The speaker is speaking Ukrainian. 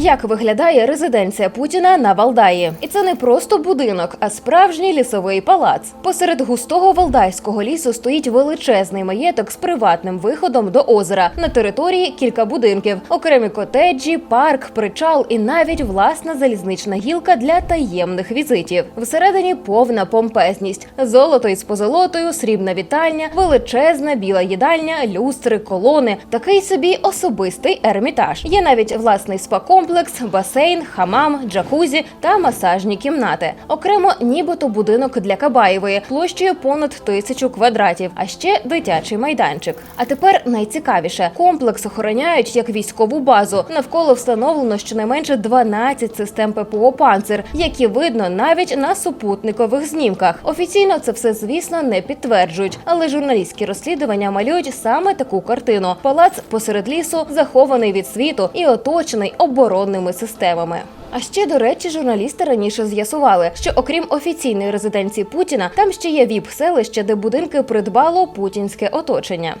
Як виглядає резиденція Путіна на Валдаї? І це не просто будинок, а справжній лісовий палац. Посеред густого валдайського лісу стоїть величезний маєток з приватним виходом до озера. На території кілька будинків, окремі котеджі, парк, причал і навіть власна залізнична гілка для таємних візитів. Всередині повна помпезність: золото із позолотою, срібна вітальня, величезна біла їдальня, люстри, колони. Такий собі особистий ермітаж. Є навіть власний спа-комплекс, басейн, хамам, джакузі та масажні кімнати. Окремо, нібито будинок для Кабаєвої площею понад тисячу квадратів, а ще дитячий майданчик. А тепер найцікавіше: комплекс охороняють як військову базу. Навколо встановлено щонайменше 12 систем ППО «Панцир», які видно навіть на супутникових знімках. Офіційно це все, звісно, не підтверджують, але журналістські розслідування малюють саме таку картину: палац посеред лісу, захований від світу і оточений оборонними системами. А ще до речі, журналісти раніше з'ясували, що окрім офіційної резиденції Путіна, там ще є віп селище, де будинки придбало путінське оточення.